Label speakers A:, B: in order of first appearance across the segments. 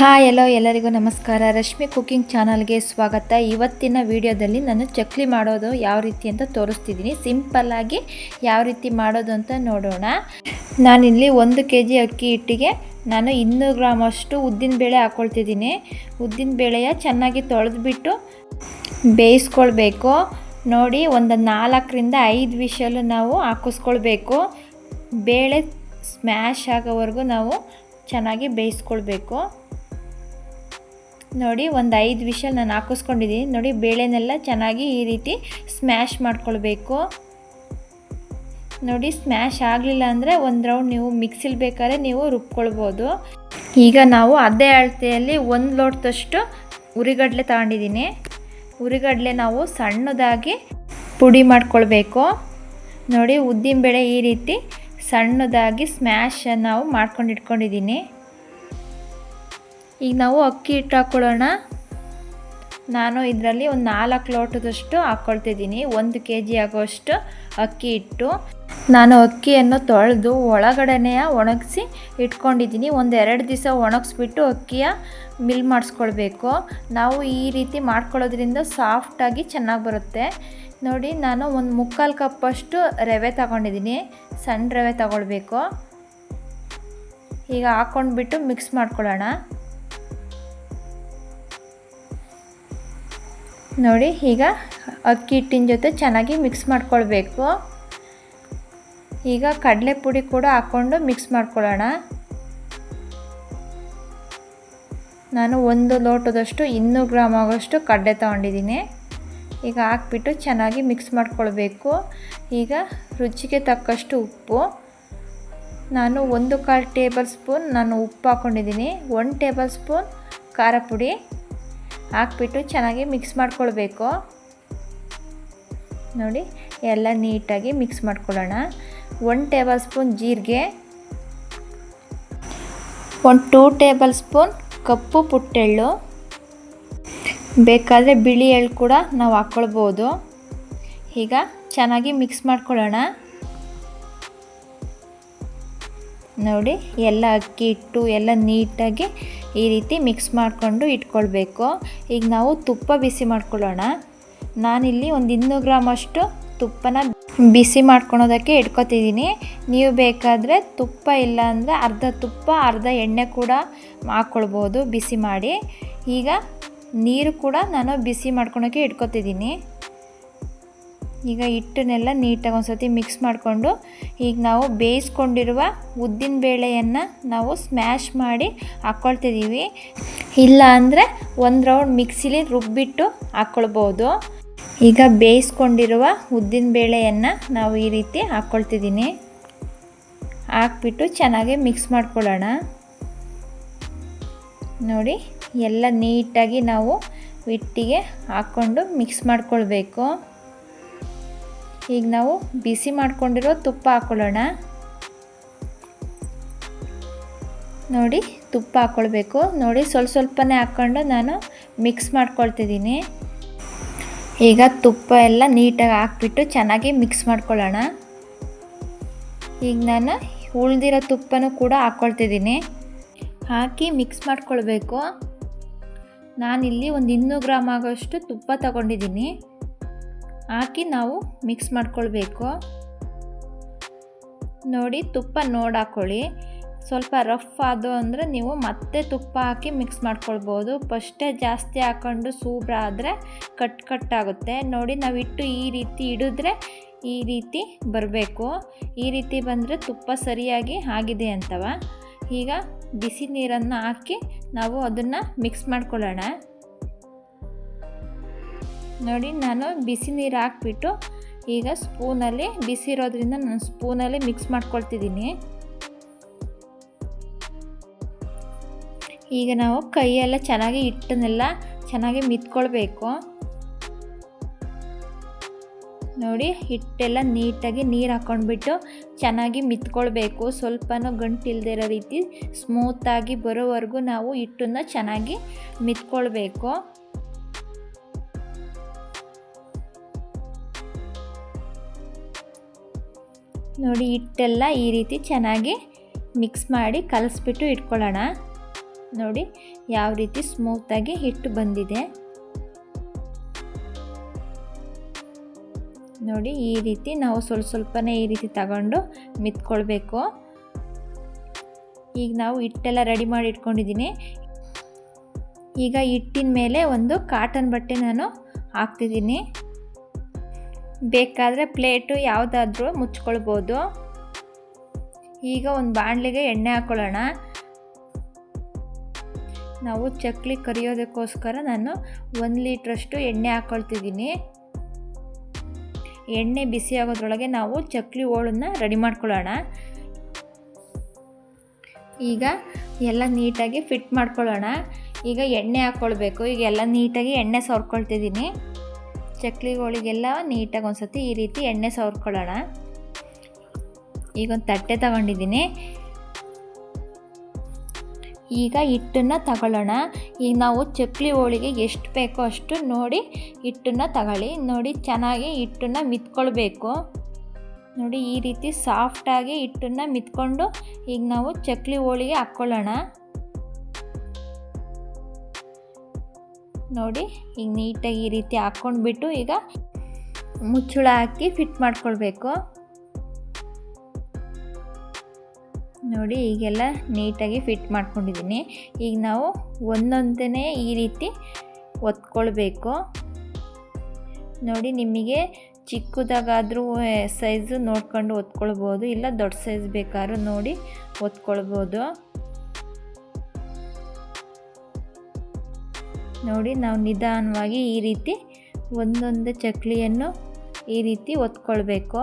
A: Hi ಎಲ್ಲೋ ಎಲ್ಲರಿಗೂ ನಮಸ್ಕಾರ. Rashmi cooking ಚಾನಲ್ಗೆ ಸ್ವಾಗತ. ಇವತ್ತಿನ ವಿಡಿಯೋದಲ್ಲಿ ನಾನು ಚಕ್ಲಿ ಮಾಡೋದು ಯಾವ ರೀತಿ ಅಂತ ತೋರಿಸ್ತಿದ್ದೀನಿ. ಸಿಂಪಲ್ಲಾಗಿ ಯಾವ ರೀತಿ ಮಾಡೋದು ಅಂತ ನೋಡೋಣ. ನಾನಿಲ್ಲಿ ಒಂದು ಕೆ ಜಿ ಅಕ್ಕಿ ಹಿಟ್ಟಿಗೆ ನಾನು ಇನ್ನೂರು ಗ್ರಾಮ್ ಅಷ್ಟು ಉದ್ದಿನಬೇಳೆ ಹಾಕ್ಕೊಳ್ತಿದ್ದೀನಿ ಉದ್ದಿನಬೇಳೆಯ ಚೆನ್ನಾಗಿ ತೊಳೆದ್ಬಿಟ್ಟು ಬೇಯಿಸ್ಕೊಳ್ಬೇಕು. ನೋಡಿ, ಒಂದು ನಾಲ್ಕರಿಂದ ಐದು ವಿಷಲು ನಾವು ಹಾಕಿಸ್ಕೊಳ್ಬೇಕು. ಬೇಳೆ ಸ್ಮ್ಯಾಶ್ ಆಗೋವರೆಗೂ ನಾವು ಚೆನ್ನಾಗಿ ಬೇಯಿಸ್ಕೊಳ್ಬೇಕು. ನೋಡಿ, ಒಂದು ಐದು ವಿಷಲ್ ನಾನು ಹಾಕಿಸ್ಕೊಂಡಿದ್ದೀನಿ ನೋಡಿ, ಬೇಳೆನೆಲ್ಲ ಚೆನ್ನಾಗಿ ಈ ರೀತಿ ಸ್ಮ್ಯಾಶ್ ಮಾಡ್ಕೊಳ್ಬೇಕು. ನೋಡಿ ಸ್ಮ್ಯಾಶ್ ಆಗಲಿಲ್ಲ ಅಂದರೆ ಒಂದು ರೌಂಡ್ ನೀವು ಮಿಕ್ಸಿಲಿ ಬೇಕಾದ್ರೆ ನೀವು ರುಬ್ಕೊಳ್ಬೋದು. ಈಗ ನಾವು ಅದೇ ಅಳತೆಯಲ್ಲಿ ಒಂದು ಲೋಟದಷ್ಟು ಉರಿಗಡಲೆ ತಗೊಂಡಿದ್ದೀನಿ ಉರಿಗಡಲೆ ನಾವು ಸಣ್ಣದಾಗಿ ಪುಡಿ ಮಾಡ್ಕೊಳ್ಬೇಕು. ನೋಡಿ ಉದ್ದಿನ ಬೇಳೆ ಈ ರೀತಿ ಸಣ್ಣದಾಗಿ ಸ್ಮ್ಯಾಶ್ ನಾವು ಮಾಡ್ಕೊಂಡು ಇಟ್ಕೊಂಡಿದ್ದೀನಿ ಈಗ ನಾವು ಅಕ್ಕಿ ಹಿಟ್ಟು ಹಾಕ್ಕೊಳ್ಳೋಣ ನಾನು ಇದರಲ್ಲಿ ಒಂದು ನಾಲ್ಕು ಲೋಟದಷ್ಟು ಹಾಕ್ಕೊಳ್ತಿದ್ದೀನಿ ಒಂದು ಕೆ ಜಿ ಆಗೋಷ್ಟು ಅಕ್ಕಿ ಹಿಟ್ಟು. ನಾನು ಅಕ್ಕಿಯನ್ನು ತೊಳೆದು ಒಳಗಡೆನೆಯ ಒಣಗಿಸಿ ಇಟ್ಕೊಂಡಿದ್ದೀನಿ. ಒಂದು ಎರಡು ದಿವಸ ಒಣಗಿಸ್ಬಿಟ್ಟು ಅಕ್ಕಿಯ ಮಿಲ್ ಮಾಡಿಸ್ಕೊಳ್ಬೇಕು. ನಾವು ಈ ರೀತಿ ಮಾಡ್ಕೊಳ್ಳೋದ್ರಿಂದ ಸಾಫ್ಟಾಗಿ ಚೆನ್ನಾಗಿ ಬರುತ್ತೆ. ನೋಡಿ, ನಾನು ಒಂದು ಮುಕ್ಕಾಲು ಕಪ್ಪಷ್ಟು ರವೆ ತಗೊಂಡಿದ್ದೀನಿ. ಸಣ್ಣ ರವೆ ತಗೊಳ್ಬೇಕು. ಈಗ ಹಾಕ್ಕೊಂಡ್ಬಿಟ್ಟು ಮಿಕ್ಸ್ ಮಾಡ್ಕೊಳ್ಳೋಣ. ನೋಡಿ, ಈಗ ಅಕ್ಕಿ ಹಿಟ್ಟಿನ ಜೊತೆ ಚೆನ್ನಾಗಿ ಮಿಕ್ಸ್ ಮಾಡ್ಕೊಳ್ಬೇಕು. ಈಗ ಕಡಲೆ ಪುಡಿ ಕೂಡ ಹಾಕ್ಕೊಂಡು ಮಿಕ್ಸ್ ಮಾಡ್ಕೊಳ್ಳೋಣ. ನಾನು ಒಂದು ಲೋಟದಷ್ಟು, ಇನ್ನೂರು ಗ್ರಾಮ್ ಆಗೋಷ್ಟು ಕಡಲೆ ತೊಗೊಂಡಿದ್ದೀನಿ. ಈಗ ಹಾಕ್ಬಿಟ್ಟು ಚೆನ್ನಾಗಿ ಮಿಕ್ಸ್ ಮಾಡ್ಕೊಳ್ಬೇಕು. ಈಗ ರುಚಿಗೆ ತಕ್ಕಷ್ಟು ಉಪ್ಪು. ನಾನು ಒಂದು ಕಾಲು ಟೇಬಲ್ ಸ್ಪೂನ್, ನಾನು ಉಪ್ಪು ಹಾಕ್ಕೊಂಡಿದ್ದೀನಿ ಒನ್ ಟೇಬಲ್ ಸ್ಪೂನ್ ಖಾರ ಪುಡಿ. ಹಾಕ್ಬಿಟ್ಟು ಚೆನ್ನಾಗಿ ಮಿಕ್ಸ್ ಮಾಡ್ಕೊಳ್ಬೇಕು. ನೋಡಿ, ಎಲ್ಲ ನೀಟಾಗಿ ಮಿಕ್ಸ್ ಮಾಡ್ಕೊಳ್ಳೋಣ. ಒನ್ ಟೇಬಲ್ ಸ್ಪೂನ್ ಜೀರಿಗೆ, ಒಂದು ಟೂ ಟೇಬಲ್ ಸ್ಪೂನ್ ಕಪ್ಪು ಪುಟ್ಟೆಳ್ಳು. ಬೇಕಾದರೆ ಬಿಳಿ ಎಳ್ಳು ಕೂಡ ನಾವು ಹಾಕ್ಕೊಳ್ಬೋದು. ಈಗ ಚೆನ್ನಾಗಿ ಮಿಕ್ಸ್ ಮಾಡ್ಕೊಳ್ಳೋಣ. ನೋಡಿ, ಎಲ್ಲ ಅಕ್ಕಿ ಹಿಟ್ಟು ಎಲ್ಲ ನೀಟಾಗಿ ಈ ರೀತಿ ಮಿಕ್ಸ್ ಮಾಡಿಕೊಂಡು ಇಟ್ಕೊಳ್ಬೇಕು. ಈಗ ನಾವು ತುಪ್ಪ ಬಿಸಿ ಮಾಡ್ಕೊಳ್ಳೋಣ. ನಾನಿಲ್ಲಿ ಒಂದು ಇನ್ನೂರು ಗ್ರಾಮ್ ಅಷ್ಟು ತುಪ್ಪನ ಬಿಸಿ ಮಾಡ್ಕೊಳೋದಕ್ಕೆ ಇಟ್ಕೊತಿದ್ದೀನಿ. ನೀವು ಬೇಕಾದರೆ ತುಪ್ಪ ಇಲ್ಲ ಅಂದರೆ ಅರ್ಧ ತುಪ್ಪ, ಅರ್ಧ ಎಣ್ಣೆ ಕೂಡ ಹಾಕ್ಕೊಳ್ಬೋದು ಬಿಸಿ ಮಾಡಿ. ಈಗ ನೀರು ಕೂಡ ನಾನು ಬಿಸಿ ಮಾಡ್ಕೊಳೋಕ್ಕೆ ಇಟ್ಕೊತಿದ್ದೀನಿ. ಈಗ ಹಿಟ್ಟನ್ನೆಲ್ಲ ನೀಟಾಗಿ ಒಂದು ಸತಿ ಮಿಕ್ಸ್ ಮಾಡಿಕೊಂಡು, ಈಗ ನಾವು ಬೇಯಿಸ್ಕೊಂಡಿರುವ ಉದ್ದಿನ ಬೇಳೆಯನ್ನು ನಾವು ಸ್ಮ್ಯಾಶ್ ಮಾಡಿ ಹಾಕ್ಕೊಳ್ತಿದ್ದೀವಿ ಇಲ್ಲ ಅಂದರೆ ಒಂದು ರೌಂಡ್ ಮಿಕ್ಸಿಲಿ ರುಬ್ಬಿಟ್ಟು ಹಾಕ್ಕೊಳ್ಬೋದು ಈಗ ಬೇಯಿಸ್ಕೊಂಡಿರುವ ಉದ್ದಿನ ಬೇಳೆಯನ್ನು ನಾವು ಈ ರೀತಿ ಹಾಕ್ಕೊಳ್ತಿದ್ದೀನಿ ಹಾಕ್ಬಿಟ್ಟು ಚೆನ್ನಾಗಿ ಮಿಕ್ಸ್ ಮಾಡ್ಕೊಳ್ಳೋಣ. ನೋಡಿ, ಎಲ್ಲ ನೀಟಾಗಿ ನಾವು ಹಿಟ್ಟಿಗೆ ಹಾಕ್ಕೊಂಡು ಮಿಕ್ಸ್ ಮಾಡ್ಕೊಳ್ಬೇಕು. ಈಗ ನಾವು ಬಿಸಿ ಮಾಡ್ಕೊಂಡಿರೋ ತುಪ್ಪ ಹಾಕ್ಕೊಳ್ಳೋಣ ನೋಡಿ, ತುಪ್ಪ ಹಾಕ್ಕೊಳ್ಬೇಕು ನೋಡಿ, ಸ್ವಲ್ಪ ಸ್ವಲ್ಪನೇ ಹಾಕ್ಕೊಂಡು ನಾನು ಮಿಕ್ಸ್ ಮಾಡ್ಕೊಳ್ತಿದ್ದೀನಿ. ಈಗ ತುಪ್ಪ ಎಲ್ಲ ನೀಟಾಗಿ ಹಾಕ್ಬಿಟ್ಟು ಚೆನ್ನಾಗಿ ಮಿಕ್ಸ್ ಮಾಡ್ಕೊಳ್ಳೋಣ. ಈಗ ನಾನು ಉಳ್ದಿರೋ ತುಪ್ಪನೂ ಕೂಡ ಹಾಕ್ಕೊಳ್ತಿದ್ದೀನಿ ಹಾಕಿ ಮಿಕ್ಸ್ ಮಾಡ್ಕೊಳ್ಬೇಕು. ನಾನಿಲ್ಲಿ ಒಂದು ಇನ್ನೂರು ಗ್ರಾಮ್ ಆಗೋಷ್ಟು ತುಪ್ಪ ತಗೊಂಡಿದ್ದೀನಿ. ಹಾಕಿ ನಾವು ಮಿಕ್ಸ್ ಮಾಡ್ಕೊಳ್ಬೇಕು. ನೋಡಿ ತುಪ್ಪ ನೋಡಿ ಹಾಕೊಳ್ಳಿ. ಸ್ವಲ್ಪ ರಫ್ ಆದವು ಅಂದರೆ ನೀವು ಮತ್ತೆ ತುಪ್ಪ ಹಾಕಿ ಮಿಕ್ಸ್ ಮಾಡ್ಕೊಳ್ಬೋದು. ಫಸ್ಟೇ ಜಾಸ್ತಿ ಹಾಕ್ಕೊಂಡು ಸೂಬ್ರ ಆದರೆ ಕಟ್ ಕಟ್ ಆಗುತ್ತೆ. ನೋಡಿ ನಾವು ಇಟ್ಟು ಈ ರೀತಿ ಇಡಿದ್ರೆ ಈ ರೀತಿ ಬರಬೇಕು. ಈ ರೀತಿ ಬಂದರೆ ತುಪ್ಪ ಸರಿಯಾಗಿ ಆಗಿದೆ ಅಂತವ. ಈಗ ಬಿಸಿ ನೀರನ್ನು ಹಾಕಿ ನಾವು ಅದನ್ನು ಮಿಕ್ಸ್ ಮಾಡ್ಕೊಳ್ಳೋಣ. ನೋಡಿ, ನಾನು ಬಿಸಿ ನೀರು ಹಾಕ್ಬಿಟ್ಟು ಈಗ ಸ್ಪೂನಲ್ಲಿ ಬಿಸಿ ಇರೋದ್ರಿಂದ ನಾನು ಸ್ಪೂನಲ್ಲಿ ಮಿಕ್ಸ್ ಮಾಡ್ಕೊಳ್ತಿದ್ದೀನಿ. ಈಗ ನಾವು ಕೈಯೆಲ್ಲ ಚೆನ್ನಾಗಿ ಹಿಟ್ಟನ್ನೆಲ್ಲ ಚೆನ್ನಾಗಿ ಮಿತ್ಕೊಳ್ಬೇಕು. ನೋಡಿ, ಹಿಟ್ಟೆಲ್ಲ ನೀಟಾಗಿ ನೀರು ಹಾಕ್ಕೊಂಡ್ಬಿಟ್ಟು ಚೆನ್ನಾಗಿ ಮಿತ್ಕೊಳ್ಬೇಕು. ಸ್ವಲ್ಪನೂ ಗಂಟಿಲ್ದೇ ಇರೋ ರೀತಿ ಸ್ಮೂತಾಗಿ ಬರೋವರೆಗೂ ನಾವು ಹಿಟ್ಟನ್ನು ಚೆನ್ನಾಗಿ ಮಿತ್ಕೊಳ್ಬೇಕು. ನೋಡಿ, ಹಿಟ್ಟೆಲ್ಲ ಈ ರೀತಿ ಚೆನ್ನಾಗಿ ಮಿಕ್ಸ್ ಮಾಡಿ ಕಲಸ್ಬಿಟ್ಟು ಇಟ್ಕೊಳ್ಳೋಣ. ನೋಡಿ, ಯಾವ ರೀತಿ ಸ್ಮೂತಾಗಿ ಹಿಟ್ಟು ಬಂದಿದೆ. ನೋಡಿ, ಈ ರೀತಿ ನಾವು ಸ್ವಲ್ಪ ಸ್ವಲ್ಪನೇ ಈ ರೀತಿ ತಗೊಂಡು ಮಿತ್ಕೊಳ್ಬೇಕು. ಈಗ ನಾವು ಹಿಟ್ಟೆಲ್ಲ ರೆಡಿ ಮಾಡಿ ಇಟ್ಕೊಂಡಿದ್ದೀನಿ. ಈಗ ಹಿಟ್ಟಿನ ಮೇಲೆ ಒಂದು ಕಾಟನ್ ಬಟ್ಟೆ ನಾನು ಹಾಕ್ತಿದ್ದೀನಿ. ಬೇಕಾದರೆ ಪ್ಲೇಟು ಯಾವುದಾದ್ರೂ ಮುಚ್ಕೊಳ್ಬೋದು. ಈಗ ಒಂದು ಬಾಣಲಿಗೆ ಎಣ್ಣೆ ಹಾಕ್ಕೊಳ್ಳೋಣ ನಾವು ಚಕ್ಲಿ ಕರಿಯೋದಕ್ಕೋಸ್ಕರ ನಾನು ಒಂದು ಲೀಟ್ರಷ್ಟು ಎಣ್ಣೆ ಹಾಕ್ಕೊಳ್ತಿದ್ದೀನಿ ಎಣ್ಣೆ ಬಿಸಿ ಆಗೋದ್ರೊಳಗೆ ನಾವು ಚಕ್ಲಿ ಹೋಳನ್ನು ರೆಡಿ ಮಾಡ್ಕೊಳ್ಳೋಣ. ಈಗ ಎಲ್ಲ ನೀಟಾಗಿ ಫಿಟ್ ಮಾಡ್ಕೊಳ್ಳೋಣ. ಈಗ ಎಣ್ಣೆ ಹಾಕ್ಕೊಳ್ಬೇಕು ಈಗ ಎಲ್ಲ ನೀಟಾಗಿ ಎಣ್ಣೆ ಸವರ್ಕೊಳ್ತಿದ್ದೀನಿ. ಚಕ್ಲಿಗಳಿಗೆಲ್ಲ ನೀಟಾಗಿ ಒಂದು ಸತಿ ಈ ರೀತಿ ಎಣ್ಣೆ ಸವರ್ಕೊಳ್ಳೋಣ. ಈಗ ಒಂದು ತಟ್ಟೆ ತಗೊಂಡಿದ್ದೀನಿ. ಈಗ ಹಿಟ್ಟನ್ನು ತಗೊಳ್ಳೋಣ. ಈಗ ನಾವು ಚಕ್ಲಿ ಹೋಳಿಗೆ ಎಷ್ಟು ಬೇಕೋ ಅಷ್ಟು ನೋಡಿ ಹಿಟ್ಟನ್ನು ತಗೊಳ್ಳಿ. ನೋಡಿ ಚೆನ್ನಾಗಿ ಹಿಟ್ಟನ್ನು ಮಿತ್ಕೊಳ್ಬೇಕು. ನೋಡಿ ಈ ರೀತಿ ಸಾಫ್ಟಾಗಿ ಹಿಟ್ಟನ್ನು ಮಿತ್ಕೊಂಡು ಈಗ ನಾವು ಚಕ್ಲಿ ಹೋಳಿಗೆ ಹಾಕ್ಕೊಳ್ಳೋಣ. ನೋಡಿ, ಈಗ ನೀಟಾಗಿ ಈ ರೀತಿ ಹಾಕ್ಕೊಂಡ್ಬಿಟ್ಟು ಈಗ ಮುಚ್ಚಳ ಹಾಕಿ ಫಿಟ್ ಮಾಡ್ಕೊಳ್ಬೇಕು. ನೋಡಿ, ಈಗೆಲ್ಲ ನೀಟಾಗಿ ಫಿಟ್ ಮಾಡ್ಕೊಂಡಿದ್ದೀನಿ. ಈಗ ನಾವು ಒಂದೊಂದೇ ಈ ರೀತಿ ಒತ್ಕೊಳ್ಬೇಕು. ನೋಡಿ, ನಿಮಗೆ ಚಿಕ್ಕದಾಗಾದರೂ ಸೈಜು ನೋಡ್ಕೊಂಡು ಒತ್ಕೊಳ್ಬೋದು, ಇಲ್ಲ ದೊಡ್ಡ ಸೈಜ್ ಬೇಕಾದ್ರೂ ನೋಡಿ ಒತ್ಕೊಳ್ಬೋದು. ನೋಡಿ ನಾವು ನಿಧಾನವಾಗಿ ಈ ರೀತಿ ಒಂದೊಂದು ಚಕ್ಲಿಯನ್ನು ಈ ರೀತಿ ಒತ್ಕೊಳ್ಬೇಕು.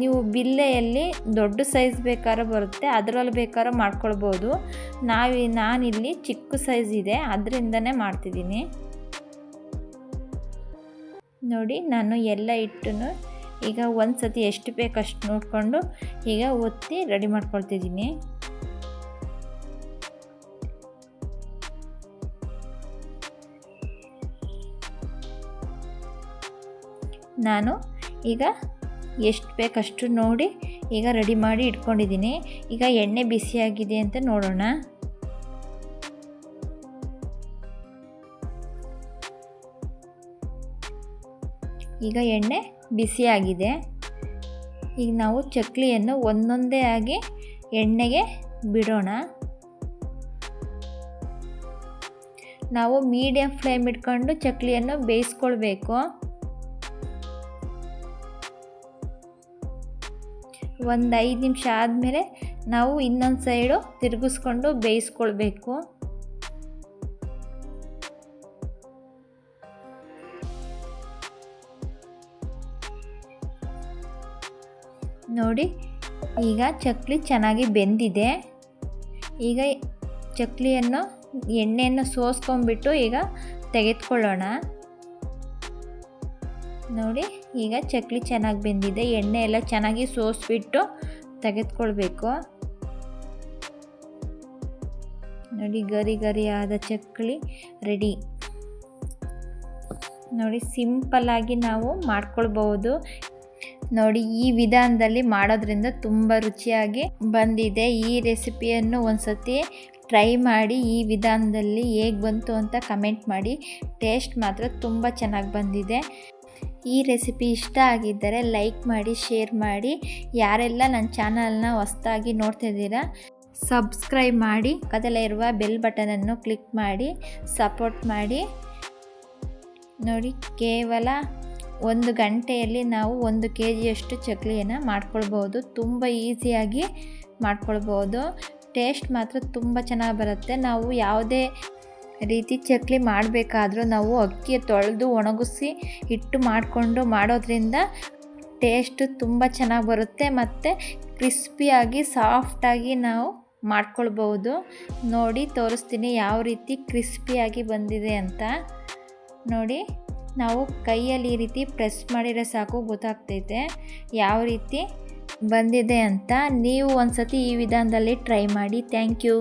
A: ನೀವು ಬಿಲ್ಲೆಯಲ್ಲಿ ದೊಡ್ಡ ಸೈಜ್ ಬೇಕಾದ್ರೆ ಬರುತ್ತೆ, ಅದರಲ್ಲಿ ಬೇಕಾದ್ರೆ ಮಾಡ್ಕೊಳ್ಬೋದು. ನಾವು, ನಾನಿಲ್ಲಿ ಚಿಕ್ಕ ಸೈಜ್ ಇದೆ, ಅದರಿಂದನೇ ಮಾಡ್ತಿದ್ದೀನಿ. ನೋಡಿ ನಾನು ಎಲ್ಲ ಇಟ್ಟು ಈಗ ಒಂದು ಸತಿ ಎಷ್ಟು ಬೇಕಷ್ಟು ನೋಡಿಕೊಂಡು ಈಗ ಒತ್ತಿ ರೆಡಿ ಮಾಡ್ಕೊಳ್ತಿದ್ದೀನಿ. ನಾನು ಈಗ ಎಷ್ಟು ಬೇಕಷ್ಟು ನೋಡಿ ಈಗ ರೆಡಿ ಮಾಡಿ ಇಟ್ಕೊಂಡಿದ್ದೀನಿ. ಈಗ ಎಣ್ಣೆ ಬಿಸಿಯಾಗಿದೆ ಅಂತ ನೋಡೋಣ. ಈಗ ಎಣ್ಣೆ ಬಿಸಿಯಾಗಿದೆ. ಈಗ ನಾವು ಚಕ್ಲಿಯನ್ನು ಒಂದೊಂದೇ ಆಗಿ ಎಣ್ಣೆಗೆ ಬಿಡೋಣ. ನಾವು ಮೀಡಿಯಮ್ ಫ್ಲೇಮ್ ಇಟ್ಕೊಂಡು ಚಕ್ಲಿಯನ್ನು ಬೇಯಿಸ್ಕೊಳ್ಬೇಕು. ಒಂದು ಐದು ನಿಮಿಷ ಆದಮೇಲೆ ನಾವು ಇನ್ನೊಂದು ಸೈಡು ತಿರುಗಿಸ್ಕೊಂಡು ಬೇಯಿಸ್ಕೊಳ್ಬೇಕು. ನೋಡಿ, ಈಗ ಚಕ್ಲಿ ಚೆನ್ನಾಗಿ ಬೆಂದಿದೆ. ಈಗ ಚಕ್ಲಿಯನ್ನು ಎಣ್ಣೆಯನ್ನು ಸೋಸ್ಕೊಂಡ್ಬಿಟ್ಟು ಈಗ ತೆಗೆದುಕೊಳ್ಳೋಣ. ನೋಡಿ, ಈಗ ಚಕ್ಲಿ ಚೆನ್ನಾಗಿ ಬೆಂದಿದೆ. ಎಣ್ಣೆ ಎಲ್ಲ ಚೆನ್ನಾಗಿ ಸೋಸ್ಬಿಟ್ಟು ತೆಗೆದುಕೊಳ್ಬೇಕು. ನೋಡಿ, ಗರಿ ಗರಿ ಆದ ಚಕ್ಲಿ ರೆಡಿ. ನೋಡಿ ಸಿಂಪಲ್ಲಾಗಿ ನಾವು ಮಾಡ್ಕೊಳ್ಬಹುದು. ನೋಡಿ, ಈ ವಿಧಾನದಲ್ಲಿ ಮಾಡೋದ್ರಿಂದ ತುಂಬ ರುಚಿಯಾಗಿ ಬಂದಿದೆ. ಈ ರೆಸಿಪಿಯನ್ನು ಒಂದ್ಸತಿ ಟ್ರೈ ಮಾಡಿ, ಈ ವಿಧಾನದಲ್ಲಿ ಹೇಗೆ ಬಂತು ಅಂತ ಕಮೆಂಟ್ ಮಾಡಿ. ಟೇಸ್ಟ್ ಮಾತ್ರ ತುಂಬ ಚೆನ್ನಾಗಿ ಬಂದಿದೆ. ಈ ರೆಸಿಪಿ ಇಷ್ಟ ಆಗಿದ್ದರೆ ಲೈಕ್ ಮಾಡಿ, ಶೇರ್ ಮಾಡಿ. ಯಾರೆಲ್ಲ ನನ್ನ ಚಾನಲ್ನ ಹೊಸ್ದಾಗಿ ನೋಡ್ತಿದ್ದೀರಾ ಸಬ್ಸ್ಕ್ರೈಬ್ ಮಾಡಿ. ಪಕ್ಕದಲ್ಲೇ ಇರುವ ಬೆಲ್ ಬಟನನ್ನು ಕ್ಲಿಕ್ ಮಾಡಿ, ಸಪೋರ್ಟ್ ಮಾಡಿ. ನೋಡಿ, ಕೇವಲ ಒಂದು ಗಂಟೆಯಲ್ಲಿ ನಾವು ಒಂದು ಕೆ ಜಿಯಷ್ಟು ಚಕ್ಲಿಯನ್ನು ಮಾಡ್ಕೊಳ್ಬೋದು. ತುಂಬ ಈಸಿಯಾಗಿ ಮಾಡ್ಕೊಳ್ಬೋದು. ಟೇಸ್ಟ್ ಮಾತ್ರ ತುಂಬ ಚೆನ್ನಾಗಿ ಬರುತ್ತೆ. ನಾವು ಯಾವುದೇ ರೀತಿ ಚಕ್ಲಿ ಮಾಡಬೇಕಾದ್ರೂ ನಾವು ಅಕ್ಕಿ ತೊಳೆದು ಒಣಗಿಸಿ ಹಿಟ್ಟು ಮಾಡಿಕೊಂಡು ಮಾಡೋದ್ರಿಂದ ಟೇಸ್ಟು ತುಂಬ ಚೆನ್ನಾಗಿ ಬರುತ್ತೆ ಮತ್ತು ಕ್ರಿಸ್ಪಿಯಾಗಿ ಸಾಫ್ಟಾಗಿ ನಾವು ಮಾಡ್ಕೊಳ್ಬೋದು ನೋಡಿ, ತೋರಿಸ್ತೀನಿ ಯಾವ ರೀತಿ ಕ್ರಿಸ್ಪಿಯಾಗಿ ಬಂದಿದೆ ಅಂತ. ನೋಡಿ, ನಾವು ಕೈಯಲ್ಲಿ ಈ ರೀತಿ ಪ್ರೆಸ್ ಮಾಡಿದರೆ ಸಾಕು, ಗೊತ್ತಾಗ್ತೈತೆ ಯಾವ ರೀತಿ ಬಂದಿದೆ ಅಂತ. ನೀವು ಒಂದು ಸತಿ ಈ ವಿಧಾನದಲ್ಲಿ ಟ್ರೈ ಮಾಡಿ. Thank you.